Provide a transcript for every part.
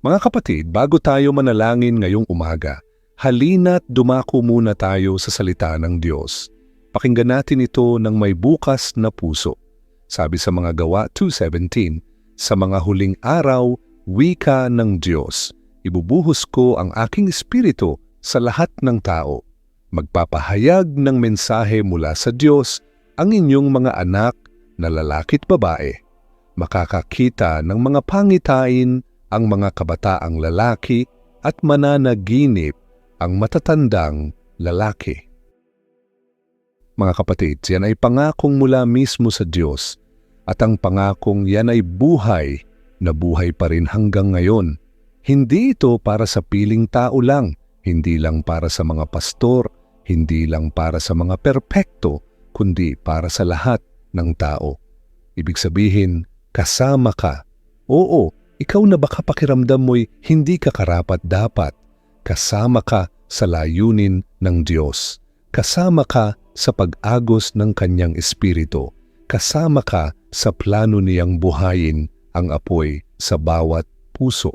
Mga kapatid, bago tayo manalangin ngayong umaga, halina't dumako muna tayo sa salita ng Diyos. Pakinggan natin ito ng may bukas na puso. Sabi sa mga gawa 2.17, Sa mga huling araw, wika ng Diyos, ibubuhos ko ang aking espiritu sa lahat ng tao. Magpapahayag ng mensahe mula sa Diyos ang inyong mga anak na lalaki't babae. Makakakita ng mga pangitain ang mga kabataang lalaki at mananaginip ang matatandang lalaki. Mga kapatid, yan ay pangakong mula mismo sa Diyos at ang pangakong yan ay buhay na buhay pa rin hanggang ngayon. Hindi ito para sa piling tao lang, hindi lang para sa mga pastor, hindi lang para sa mga perpekto, kundi para sa lahat ng tao. Ibig sabihin, kasama ka. Oo, ikaw na baka pakiramdam mo'y hindi ka karapat dapat. Kasama ka sa layunin ng Diyos. Kasama ka sa pag-agos ng Kanyang Espiritu. Kasama ka sa plano niyang buhayin ang apoy sa bawat puso.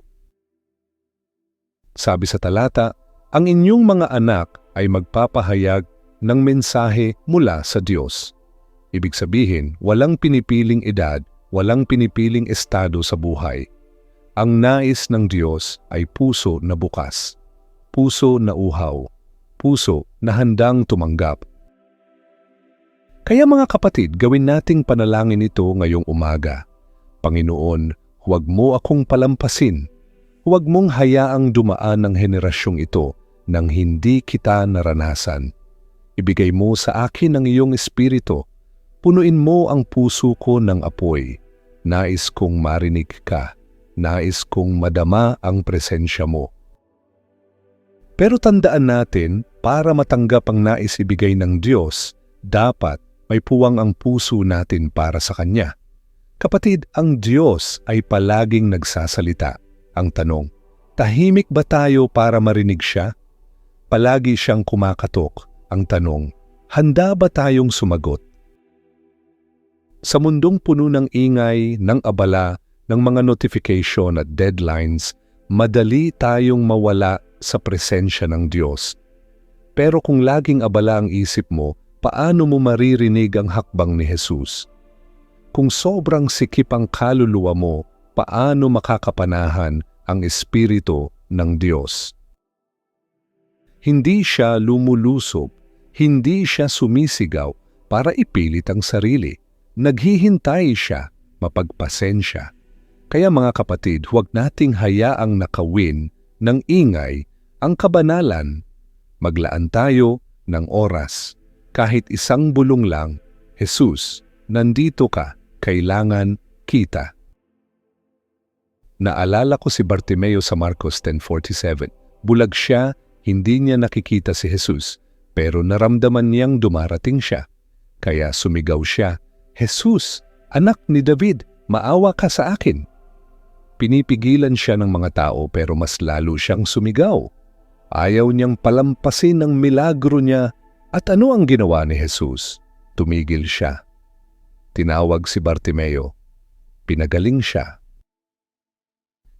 Sabi sa talata, ang inyong mga anak ay magpapahayag ng mensahe mula sa Diyos. Ibig sabihin, walang pinipiling edad, walang pinipiling estado sa buhay ang nais ng Diyos ay puso na bukas, puso na uhaw, puso na handang tumanggap. Kaya mga kapatid, gawin nating panalangin ito ngayong umaga. Panginoon, huwag mo akong palampasin. Huwag mong hayaang dumaan ng henerasyong ito nang hindi kita naranasan. Ibigay mo sa akin ang iyong espiritu. Punuin mo ang puso ko ng apoy. Nais kong marinig ka nais kong madama ang presensya mo. Pero tandaan natin, para matanggap ang nais ibigay ng Diyos, dapat may puwang ang puso natin para sa Kanya. Kapatid, ang Diyos ay palaging nagsasalita. Ang tanong, tahimik ba tayo para marinig siya? Palagi siyang kumakatok. Ang tanong, handa ba tayong sumagot? Sa mundong puno ng ingay, ng abala, ng mga notification at deadlines, madali tayong mawala sa presensya ng Diyos. Pero kung laging abala ang isip mo, paano mo maririnig ang hakbang ni Jesus? Kung sobrang sikip ang kaluluwa mo, paano makakapanahan ang Espiritu ng Diyos? Hindi siya lumulusob, hindi siya sumisigaw para ipilit ang sarili. Naghihintay siya, mapagpasensya kaya mga kapatid, huwag nating hayaang nakawin ng ingay ang kabanalan. Maglaan tayo ng oras. Kahit isang bulong lang, Jesus, nandito ka, kailangan kita. Naalala ko si Bartimeo sa Marcos 10.47. Bulag siya, hindi niya nakikita si Jesus, pero naramdaman niyang dumarating siya. Kaya sumigaw siya, Jesus, anak ni David, maawa ka sa akin. Pinipigilan siya ng mga tao pero mas lalo siyang sumigaw. Ayaw niyang palampasin ang milagro niya at ano ang ginawa ni Jesus? Tumigil siya. Tinawag si Bartimeo. Pinagaling siya.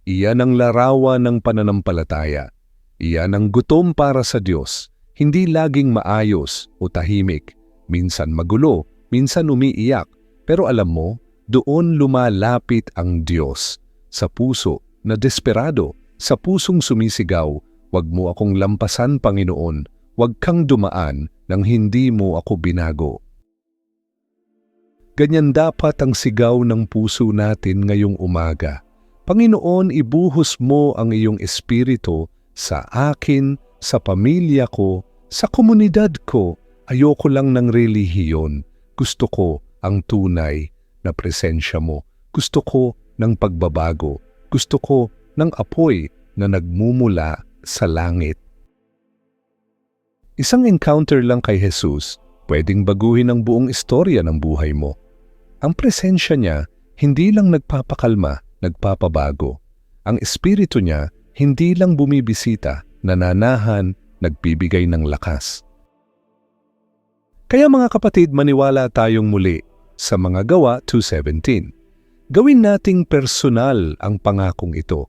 Iyan ang larawan ng pananampalataya. Iyan ang gutom para sa Diyos. Hindi laging maayos o tahimik. Minsan magulo, minsan umiiyak. Pero alam mo, doon lumalapit ang Diyos sa puso na desperado, sa pusong sumisigaw, wag mo akong lampasan, Panginoon, wag kang dumaan nang hindi mo ako binago. Ganyan dapat ang sigaw ng puso natin ngayong umaga. Panginoon, ibuhos mo ang iyong espiritu sa akin, sa pamilya ko, sa komunidad ko. Ayoko lang ng relihiyon. Gusto ko ang tunay na presensya mo. Gusto ko ng pagbabago. Gusto ko ng apoy na nagmumula sa langit. Isang encounter lang kay Jesus, pwedeng baguhin ang buong istorya ng buhay mo. Ang presensya niya hindi lang nagpapakalma, nagpapabago. Ang espiritu niya hindi lang bumibisita, nananahan, nagbibigay ng lakas. Kaya mga kapatid, maniwala tayong muli sa mga gawa 2.17. Gawin nating personal ang pangakong ito.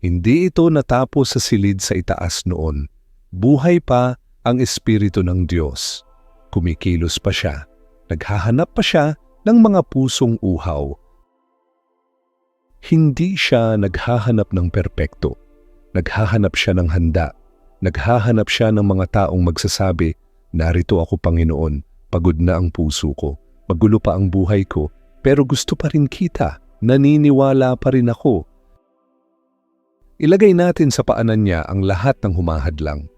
Hindi ito natapos sa silid sa itaas noon. Buhay pa ang Espiritu ng Diyos. Kumikilos pa siya. Naghahanap pa siya ng mga pusong uhaw. Hindi siya naghahanap ng perpekto. Naghahanap siya ng handa. Naghahanap siya ng mga taong magsasabi, Narito ako Panginoon, pagod na ang puso ko, magulo pa ang buhay ko, pero gusto pa rin kita, naniniwala pa rin ako. Ilagay natin sa paanan niya ang lahat ng humahadlang.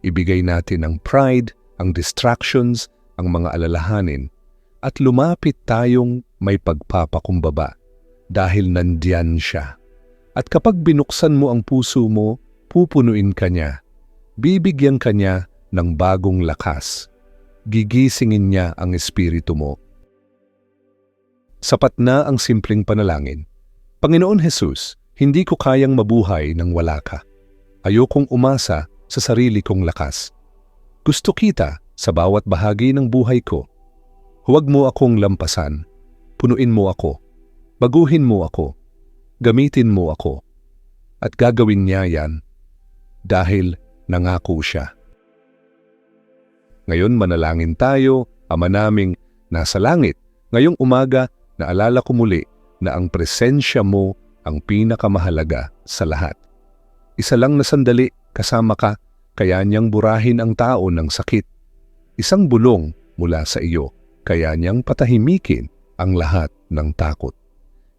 Ibigay natin ang pride, ang distractions, ang mga alalahanin, at lumapit tayong may pagpapakumbaba dahil nandyan siya. At kapag binuksan mo ang puso mo, pupunuin ka niya. Bibigyan ka niya ng bagong lakas. Gigisingin niya ang espiritu mo. Sapat na ang simpleng panalangin. Panginoon Jesus, hindi ko kayang mabuhay nang wala ka. Ayokong umasa sa sarili kong lakas. Gusto kita sa bawat bahagi ng buhay ko. Huwag mo akong lampasan. Punuin mo ako. Baguhin mo ako. Gamitin mo ako. At gagawin niya yan dahil nangako siya. Ngayon manalangin tayo, Ama naming nasa langit. Ngayong umaga, naalala ko muli na ang presensya mo ang pinakamahalaga sa lahat. Isa lang na sandali kasama ka, kaya niyang burahin ang tao ng sakit. Isang bulong mula sa iyo, kaya niyang patahimikin ang lahat ng takot.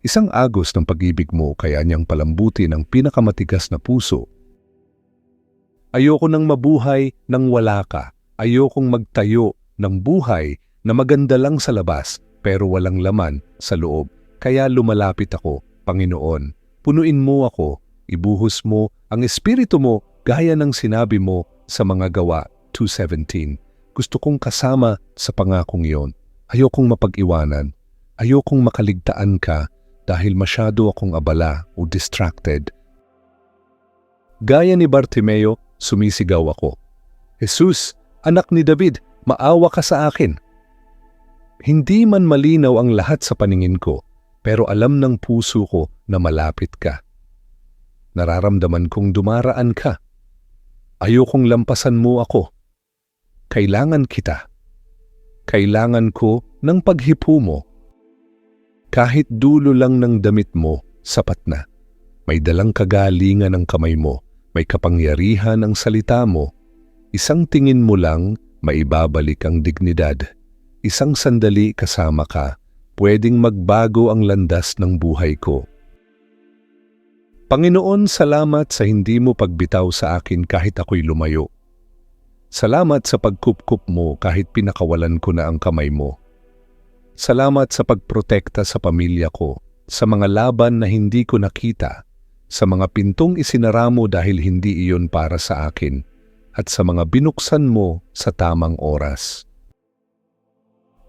Isang agos ng pag-ibig mo kaya niyang palambuti ng pinakamatigas na puso. Ayoko nang mabuhay nang wala ka. Ayokong magtayo ng buhay na maganda lang sa labas pero walang laman sa loob. Kaya lumalapit ako, Panginoon. Punuin mo ako, ibuhos mo ang espiritu mo gaya ng sinabi mo sa mga gawa 2.17. Gusto kong kasama sa pangakong iyon. Ayokong mapag-iwanan. Ayokong makaligtaan ka dahil masyado akong abala o distracted. Gaya ni Bartimeo, sumisigaw ako. Jesus, anak ni David, maawa ka sa akin. Hindi man malinaw ang lahat sa paningin ko, pero alam ng puso ko na malapit ka. Nararamdaman kong dumaraan ka. Ayokong lampasan mo ako. Kailangan kita. Kailangan ko ng paghipo mo. Kahit dulo lang ng damit mo, sapat na. May dalang kagalingan ng kamay mo, may kapangyarihan ang salita mo. Isang tingin mo lang maibabalik ang dignidad. Isang sandali kasama ka, pwedeng magbago ang landas ng buhay ko. Panginoon, salamat sa hindi mo pagbitaw sa akin kahit ako'y lumayo. Salamat sa pagkupkup mo kahit pinakawalan ko na ang kamay mo. Salamat sa pagprotekta sa pamilya ko, sa mga laban na hindi ko nakita, sa mga pintong isinara mo dahil hindi iyon para sa akin at sa mga binuksan mo sa tamang oras.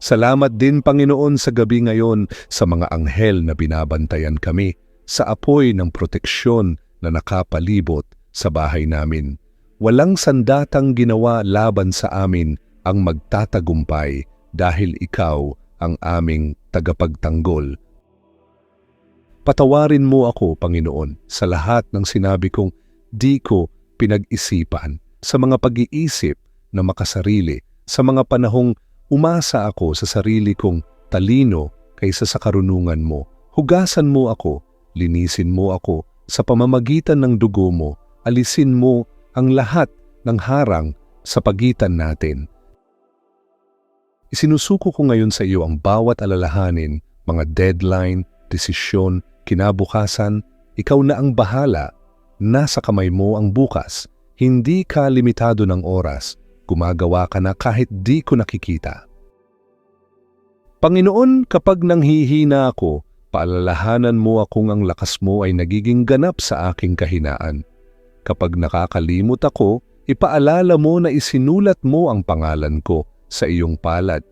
Salamat din Panginoon sa gabi ngayon sa mga anghel na binabantayan kami, sa apoy ng proteksyon na nakapalibot sa bahay namin. Walang sandatang ginawa laban sa amin ang magtatagumpay dahil ikaw ang aming tagapagtanggol. Patawarin mo ako, Panginoon, sa lahat ng sinabi kong di ko pinag-isipan sa mga pag-iisip na makasarili, sa mga panahong umasa ako sa sarili kong talino kaysa sa karunungan mo. Hugasan mo ako, linisin mo ako sa pamamagitan ng dugo mo, alisin mo ang lahat ng harang sa pagitan natin. Isinusuko ko ngayon sa iyo ang bawat alalahanin, mga deadline, desisyon, kinabukasan, ikaw na ang bahala. Nasa kamay mo ang bukas hindi ka limitado ng oras, gumagawa ka na kahit di ko nakikita. Panginoon, kapag nanghihina ako, paalalahanan mo akong ang lakas mo ay nagiging ganap sa aking kahinaan. Kapag nakakalimot ako, ipaalala mo na isinulat mo ang pangalan ko sa iyong palad.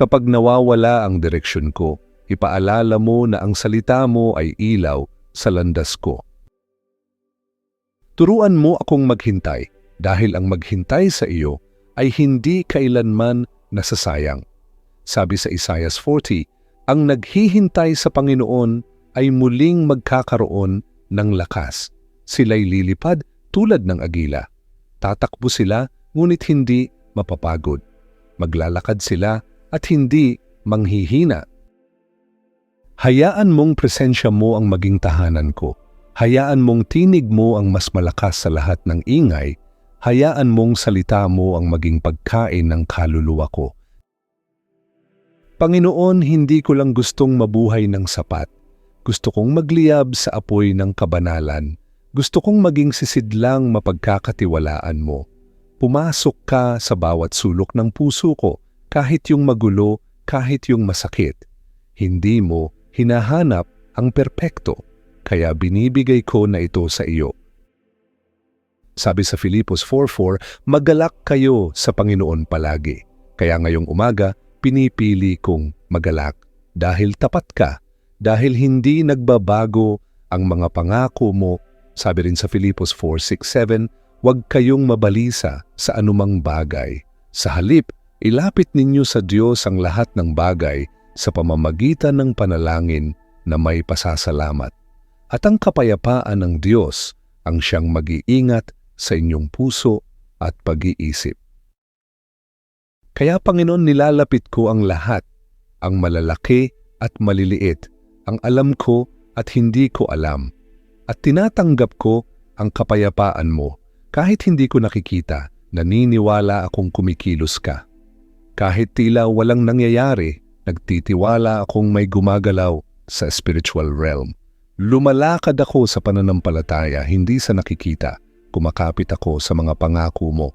Kapag nawawala ang direksyon ko, ipaalala mo na ang salita mo ay ilaw sa landas ko. Turuan mo akong maghintay dahil ang maghintay sa iyo ay hindi kailanman nasasayang. Sabi sa Isaiah 40, ang naghihintay sa Panginoon ay muling magkakaroon ng lakas. sila'y lilipad tulad ng agila. Tatakbo sila, ngunit hindi mapapagod. Maglalakad sila at hindi manghihina. Hayaan mong presensya mo ang maging tahanan ko. Hayaan mong tinig mo ang mas malakas sa lahat ng ingay. Hayaan mong salita mo ang maging pagkain ng kaluluwa ko. Panginoon, hindi ko lang gustong mabuhay ng sapat. Gusto kong magliyab sa apoy ng kabanalan. Gusto kong maging sisidlang mapagkakatiwalaan mo. Pumasok ka sa bawat sulok ng puso ko, kahit yung magulo, kahit yung masakit. Hindi mo hinahanap ang perpekto, kaya binibigay ko na ito sa iyo. Sabi sa Filipos 4.4, magalak kayo sa Panginoon palagi. Kaya ngayong umaga, pinipili kong magalak dahil tapat ka, dahil hindi nagbabago ang mga pangako mo. Sabi rin sa Filipos 4.6.7, huwag kayong mabalisa sa anumang bagay. Sa halip, ilapit ninyo sa Diyos ang lahat ng bagay sa pamamagitan ng panalangin na may pasasalamat. At ang kapayapaan ng Diyos ang siyang mag-iingat sa inyong puso at pag-iisip. Kaya Panginoon nilalapit ko ang lahat, ang malalaki at maliliit, ang alam ko at hindi ko alam. At tinatanggap ko ang kapayapaan mo kahit hindi ko nakikita, naniniwala akong kumikilos ka. Kahit tila walang nangyayari, nagtitiwala akong may gumagalaw sa spiritual realm. Lumalakad ako sa pananampalataya, hindi sa nakikita. Kumakapit ako sa mga pangako mo.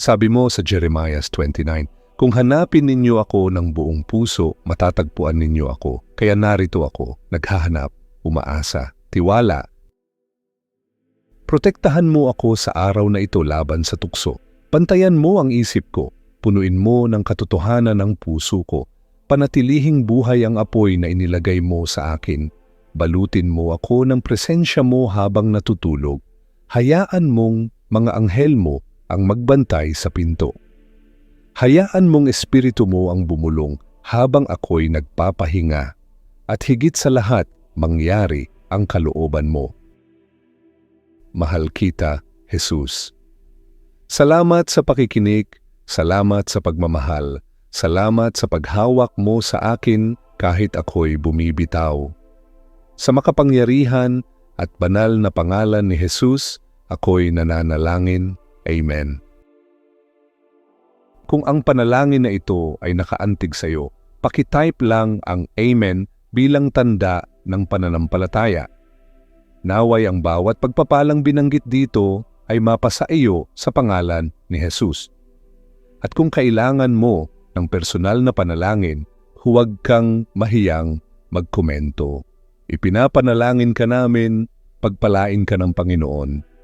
Sabi mo sa Jeremiah 29, Kung hanapin ninyo ako ng buong puso, matatagpuan ninyo ako. Kaya narito ako, naghahanap, umaasa, tiwala. Protektahan mo ako sa araw na ito laban sa tukso. Pantayan mo ang isip ko, punuin mo ng katotohanan ang puso ko. Panatilihing buhay ang apoy na inilagay mo sa akin. Balutin mo ako ng presensya mo habang natutulog. Hayaan mong mga anghel mo ang magbantay sa pinto. Hayaan mong espiritu mo ang bumulong habang ako'y nagpapahinga. At higit sa lahat, mangyari ang kalooban mo. Mahal kita, Jesus. Salamat sa pakikinig, salamat sa pagmamahal, salamat sa paghawak mo sa akin kahit ako'y bumibitaw. Sa makapangyarihan at banal na pangalan ni Jesus, ako'y nananalangin. Amen. Kung ang panalangin na ito ay nakaantig sa iyo, pakitype lang ang Amen bilang tanda ng pananampalataya. Naway ang bawat pagpapalang binanggit dito ay mapasa iyo sa pangalan ni Jesus. At kung kailangan mo ng personal na panalangin, huwag kang mahiyang magkomento. Ipinapanalangin ka namin, pagpalain ka ng Panginoon